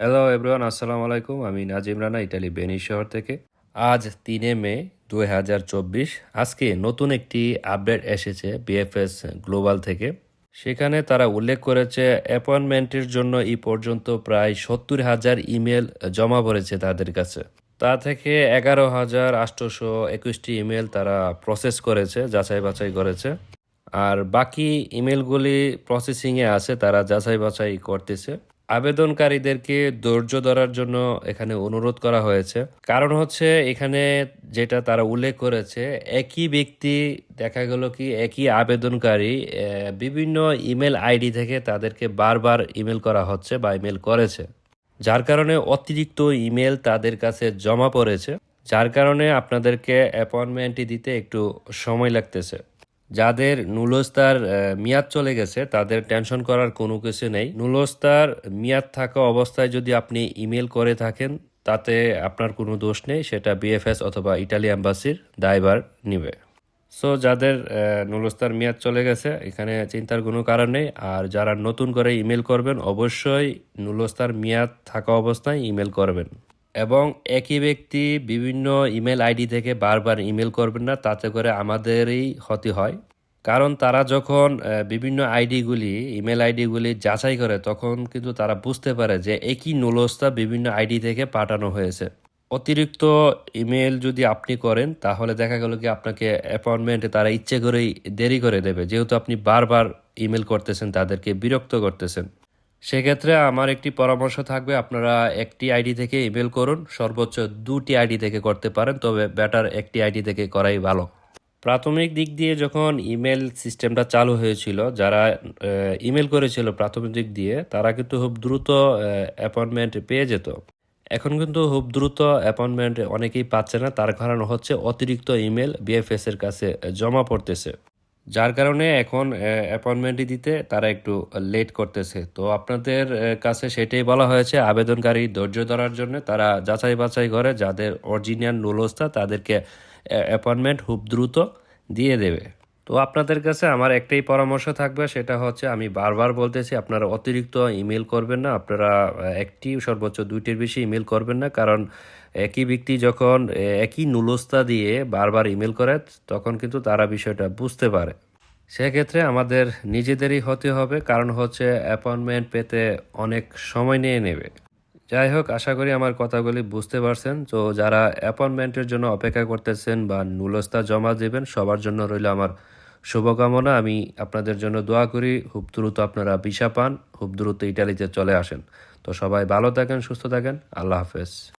Hello everyone আসসালামু আলাইকুম আমি নাজিম রানা ইটালি বেনি শহর থেকে। আজ তিনে মে দুই হাজার চব্বিশ। আজকে নতুন একটি আপডেট এসেছে বিএফএস গ্লোবাল থেকে। সেখানে তারা উল্লেখ করেছে অ্যাপয়েন্টমেন্টের জন্য এই পর্যন্ত প্রায় সত্তর হাজার ইমেল জমা পড়েছে তাদের কাছে। তা থেকে এগারো হাজার আটশোশো একুশটি ইমেল তারা প্রসেস করেছে, যাচাই বাছাই করেছে। আর বাকি ইমেলগুলি প্রসেসিংয়ে আছে, তারা যাচাই বাছাই করতেছে। আবেদনকারীদেরকে ধৈর্য ধরার জন্য এখানে অনুরোধ করা হয়েছে। কারণ হচ্ছে এখানে যেটা তারা উল্লেখ করেছে, একই ব্যক্তি, দেখা গেল কি, একই আবেদনকারী বিভিন্ন ইমেল আইডি থেকে তাদেরকে বারবার ইমেল করা হচ্ছে বা ইমেল করেছে। যার কারণে অতিরিক্ত ইমেল তাদের কাছে জমা পড়েছে। যার কারণে আপনাদেরকে অ্যাপয়েন্টমেন্টটি দিতে একটু সময় লাগতেছে। যাদের নুলস্তার মেয়াদ চলে গেছে, তাদের টেনশন করার কোনো কিছু নেই। নুলস্তার মেয়াদ থাকা অবস্থায় যদি আপনি ইমেল করে থাকেন, তাতে আপনার কোনো দোষ নেই, সেটা বিএফএস অথবা ইটালি অ্যাম্বাসির দায়ভার নিবে। সো যাদের নুলস্তার মেয়াদ চলে গেছে, এখানে চিন্তার কোনো কারণ নেই। আর যারা নতুন করে ইমেল করবেন, অবশ্যই নুলস্তার মেয়াদ থাকা অবস্থায় ইমেল করবেন। এবং একই ব্যক্তি বিভিন্ন ইমেল আইডি থেকে বারবার ইমেল করবেন না, তাতে করে আমাদেরই ক্ষতি হয়। কারণ তারা যখন বিভিন্ন আইডিগুলি, ইমেল আইডিগুলি যাচাই করে, তখন কিন্তু তারা বুঝতে পারে যে একই নুলস্তা বিভিন্ন আইডি থেকে পাঠানো হয়েছে। অতিরিক্ত ইমেল যদি আপনি করেন, তাহলে দেখা গেল কি আপনাকে অ্যাপয়েন্টমেন্টে তারা ইচ্ছে করেই দেরি করে দেবে। যেহেতু আপনি বারবার ইমেল করতেছেন, তাদেরকে বিরক্ত করতেছেন। সেক্ষেত্রে আমার একটি পরামর্শ থাকবে, আপনারা একটি আইডি থেকে ইমেল করুন, সর্বোচ্চ দুটি আইডি থেকে করতে পারেন, তবে ব্যাটার একটি আইডি থেকে করাই ভালো। প্রাথমিক দিক দিয়ে যখন ইমেল সিস্টেমটা চালু হয়েছিল, যারা ইমেল করেছিল প্রাথমিক দিক দিয়ে, তারা কিন্তু খুব দ্রুত অ্যাপয়েন্টমেন্ট পেয়ে যেত। এখন কিন্তু খুব দ্রুত অ্যাপয়েন্টমেন্ট অনেকেই পাচ্ছে না, তার কারণ হচ্ছে অতিরিক্ত ইমেল বিএফএস এর কাছে জমা পড়তেছে। যার কারণে এখন অ্যাপয়েন্টমেন্টই দিতে তারা একটু লেট করতেছে। তো আপনাদের কাছে সেটাই বলা হয়েছে, আবেদনকারী ধৈর্য ধরার জন্য তারা যাচাই বাছাই করে, যাদের অরিজিনাল নুলস্তা তাদেরকে অ্যাপয়েন্টমেন্ট খুব দ্রুত দিয়ে দেবে। তো আপনাদের কাছে আমার একটাই পরামর্শ থাকবে, সেটা হচ্ছে আমি বারবার বলতেছি, আপনারা অতিরিক্ত ইমেল করবেন না, আপনারা একটি সর্বোচ্চ দুইটির বেশি ইমেল করবেন না, কারণ একই ব্যক্তি যখন একই নুলস্তা দিয়ে বারবার ইমেল করে, তখন কিন্তু তারা বিষয়টা বুঝতে পারে। সেক্ষেত্রে আমাদের নিজেদেরই হতে হবে, কারণ হচ্ছে অ্যাপয়েন্টমেন্ট পেতে অনেক সময় নিয়ে নেবে। যাই হোক, আশা করি আমার কথাগুলি বুঝতে পারছেন। তো যারা অ্যাপয়েন্টমেন্টের জন্য অপেক্ষা করতেছেন বা নুলস্তা জমা দেবেন, সবার জন্য রইল আমার শুভকামনা, আমি আপনাদের জন্য দোয়া করি। খুব দ্রুত আপনারা ভিসা পান, খুব দ্রুত ইটালিতে চলে আসেন। তো সবাই ভালো থাকেন, সুস্থ থাকেন। আল্লাহ হাফেজ।